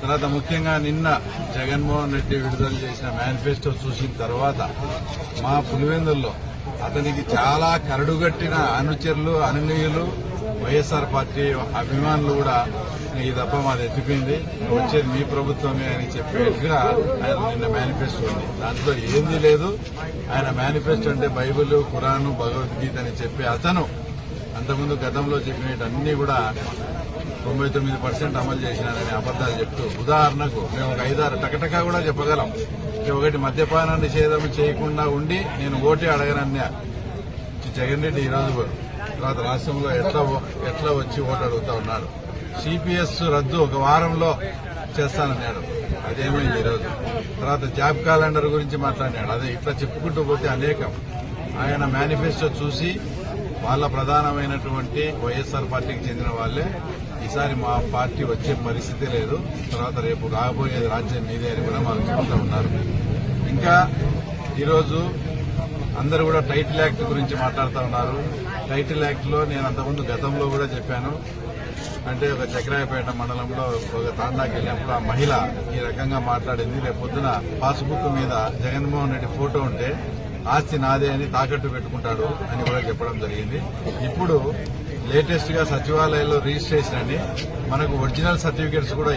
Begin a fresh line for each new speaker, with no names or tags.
తర్వాత ముఖ్యంగా నిన్న జగన్మోహన్ రెడ్డి విడుదల చేసిన మేనిఫెస్టో చూసిన తర్వాత మా పులివెందుల్లో అతనికి చాలా కరడుగట్టిన అనుచరులు అనునీయులు వైఎస్ఆర్ పార్టీ అభిమానులు కూడా ఈ తప్ప మాది ఎత్తిపోయింది. వచ్చేది మీ ప్రభుత్వమే అని చెప్పేట్టుగా ఆయన నిన్న మేనిఫెస్టో ఉంది. దాంట్లో ఏంది లేదు. ఆయన మేనిఫెస్టో అంటే బైబిల్ ఖురాను భగవద్గీత అని చెప్పి అతను అంతకుముందు గతంలో చెప్పినవన్నీ కూడా తొంభై తొమ్మిది పర్సెంట్ అమలు చేసినారని అబద్దాలు చెప్తూ ఉదాహరణకు మేము ఒక ఐదారు టకటకా కూడా చెప్పగలం. ఒకటి మద్యపాన నిషేధం చేయకుండా ఉండి నేను ఓటే అడగనన్నా జగన్ రెడ్డి ఈరోజు తర్వాత రాష్ట్రంలో ఎట్లా ఎట్లా వచ్చి ఓటు అడుగుతా ఉన్నాడు? సిపిఎస్ రద్దు ఒక వారంలో చేస్తానన్నాడు. అదేమైంది ఈరోజు? తర్వాత జాబ్ క్యాలెండర్ గురించి మాట్లాడినాడు. అదే ఇట్లా చెప్పుకుంటూ పోతే అనేకం. ఆయన మేనిఫెస్టో చూసి వాళ్ళ ప్రధానమైనటువంటి వైఎస్ఆర్ పార్టీకి చెందిన వాళ్ళే. ఈసారి మా పార్టీ వచ్చే పరిస్థితి లేదు. తర్వాత రేపు రాబోయేది రాజ్యం మీదే అని కూడా మాకు చెబుతూ ఉన్నారు. ఇంకా ఈరోజు అందరూ కూడా టైటిల్ యాక్ట్ గురించి మాట్లాడుతూ ఉన్నారు. టైటిల్ యాక్ట్లో నేను అంతకుముందు గతంలో కూడా చెప్పాను. అంటే ఒక చక్రాయపేట మండలంలో ఒక తాండాకి వెళ్ళినప్పుడు ఆ మహిళ ఈ రకంగా మాట్లాడింది. రేపు పొద్దున పాస్బుక్ మీద జగన్మోహన్ రెడ్డి ఫోటో ఉంటే ఆస్తి నాదే అని తాకట్టు పెట్టుకుంటాడు అని కూడా చెప్పడం జరిగింది. ఇప్పుడు లేటెస్ట్గా సచివాలయంలో రిజిస్ట్రేషన్ అని మనకు ఒరిజినల్ సర్టిఫికేట్స్ కూడా